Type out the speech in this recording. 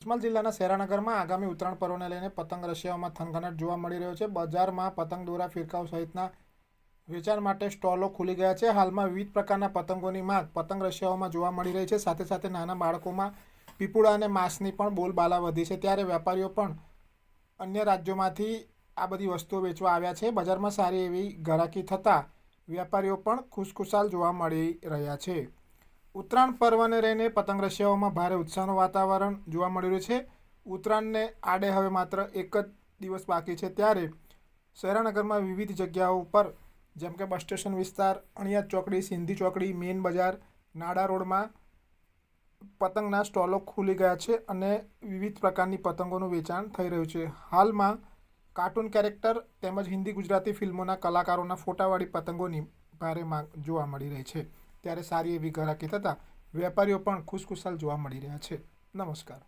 પંચમહાલ જિલ્લાના સેરાનગરમાં આગામી ઉત્તરાયણ પર્વને લઈને પતંગ રશિયાઓમાં થનગનાટ જોવા મળી રહ્યો છે. બજારમાં પતંગ દોરા ફિરકાઓ સહિતના વેચાણ માટે સ્ટોલો ખુલી ગયા છે. હાલમાં વિવિધ પ્રકારના પતંગોની માંગ પતંગ રશિયાઓમાં જોવા મળી રહી છે. સાથે સાથે નાના બાળકોમાં પીપુડા અને માંસની પણ બોલબાલા વધી છે. ત્યારે વેપારીઓ પણ અન્ય રાજ્યોમાંથી આ બધી વસ્તુઓ વેચવા આવ્યા છે. બજારમાં સારી એવી ઘરાકી થતાં વેપારીઓ પણ ખુશખુશાલ જોવા મળી રહ્યા છે. ઉત્તરાયણ પર્વને લઈને પતંગ રશિયાઓમાં ભારે ઉત્સાહનું વાતાવરણ જોવા મળી રહ્યું છે. ઉત્તરાયણને આડે હવે માત્ર એક જ દિવસ બાકી છે ત્યારે શહેરાનગરમાં વિવિધ જગ્યાઓ ઉપર, જેમ કે બસ સ્ટેશન વિસ્તાર અણિયાદ ચોકડી, સિંધી ચોકડી, મેઇન બજાર નાડા રોડમાં પતંગના સ્ટોલો ખુલી ગયા છે અને વિવિધ પ્રકારની પતંગોનું વેચાણ થઈ રહ્યું છે. હાલમાં કાર્ટૂન કેરેક્ટર તેમજ હિન્દી ગુજરાતી ફિલ્મોના કલાકારોના ફોટાવાળી પતંગોની ભારે માંગ જોવા મળી રહી છે. ત્યારે સારી એવી ગ્રાહકી થતાં વેપારીઓ પણ ખુશખુશાલ જોવા મળી રહ્યા છે. નમસ્કાર.